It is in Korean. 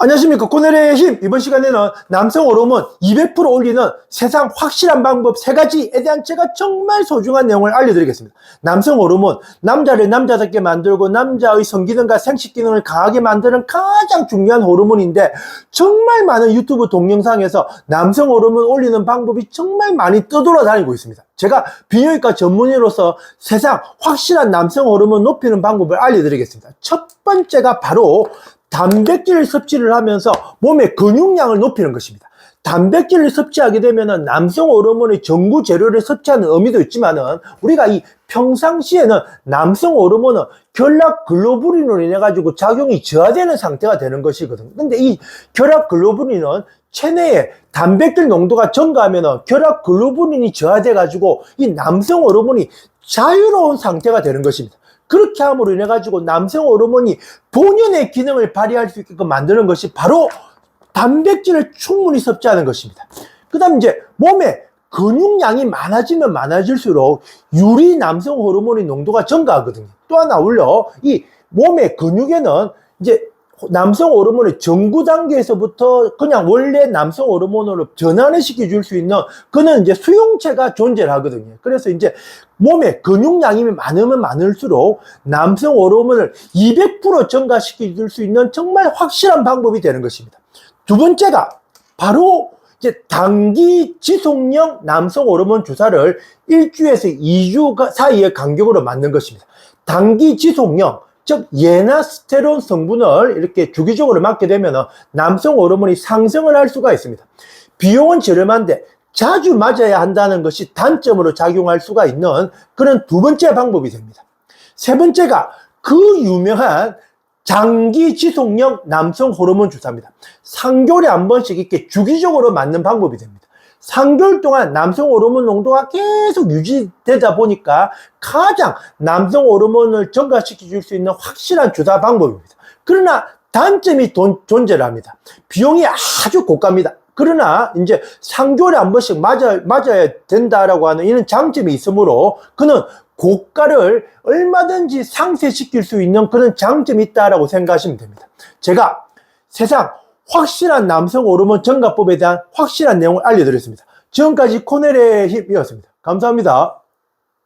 안녕하십니까. 코넬의 힘. 이번 시간에는 남성 호르몬 200% 올리는 세상 확실한 방법 세 가지에 대한 제가 정말 소중한 내용을 알려드리겠습니다. 남성 호르몬 남자를 남자답게 만들고 남자의 성기능과 생식기능을 강하게 만드는 가장 중요한 호르몬인데 정말 많은 유튜브 동영상에서 남성 호르몬 올리는 방법이 정말 많이 떠돌아다니고 있습니다. 제가 비뇨기과 전문의로서 세상 확실한 남성 호르몬 높이는 방법을 알려드리겠습니다. 첫 번째가 바로 단백질 섭취를 하면서 몸의 근육량을 높이는 것입니다. 단백질을 섭취하게 되면 남성 호르몬의 전구 재료를 섭취하는 의미도 있지만은 우리가 이 평상시에는 남성 호르몬은 결합 글로불린으로 인해 가지고 작용이 저하되는 상태가 되는 것이거든요. 근데 이 결합 글로불린은 체내에 단백질 농도가 증가하면 결합 글로불린이 저하돼 가지고 이 남성 호르몬이 자유로운 상태가 되는 것입니다. 그렇게 함으로 인해 가지고 남성 호르몬이 본연의 기능을 발휘할 수 있게끔 만드는 것이 바로 단백질을 충분히 섭취하는 것입니다. 그 다음 이제 몸에 근육량이 많아지면 많아질수록 유리 남성 호르몬의 농도가 증가하거든요. 또 하나 올려 이 몸의 근육에는 이제 남성 호르몬의 정구 단계에서부터 그냥 원래 남성 호르몬으로 전환을 시켜줄 수 있는 그는 이제 수용체가 존재를 하거든요. 그래서 이제 몸에 근육량이 많으면 많을수록 남성 호르몬을 200% 증가시켜줄 수 있는 정말 확실한 방법이 되는 것입니다. 두 번째가 바로 이제 단기 지속형 남성 호르몬 주사를 1주에서 2주 사이의 간격으로 맞는 것입니다. 단기 지속형 즉 예나스테론 성분을 이렇게 주기적으로 맞게 되면 남성 호르몬이 상승을 할 수가 있습니다. 비용은 저렴한데 자주 맞아야 한다는 것이 단점으로 작용할 수가 있는 그런 두 번째 방법이 됩니다. 세 번째가 그 유명한 장기 지속형 남성 호르몬 주사입니다. 3개월에 한 번씩 이렇게 주기적으로 맞는 방법이 됩니다. 3개월 동안 남성 호르몬 농도가 계속 유지되다 보니까 가장 남성 호르몬을 증가시켜 줄수 있는 확실한 주사 방법입니다. 그러나 단점이 돈, 존재를 합니다. 비용이 아주 고가입니다. 그러나 이제 3개월에 한 번씩 맞아, 맞아야 된다라고 하는 이런 장점이 있으므로 그는 고가를 얼마든지 상쇄시킬 수 있는 그런 장점이 있다라고 생각하시면 됩니다. 제가 세상 확실한 남성 호르몬 증가법에 대한 확실한 내용을 알려드렸습니다. 지금까지 코넬의 힘이었습니다. 감사합니다.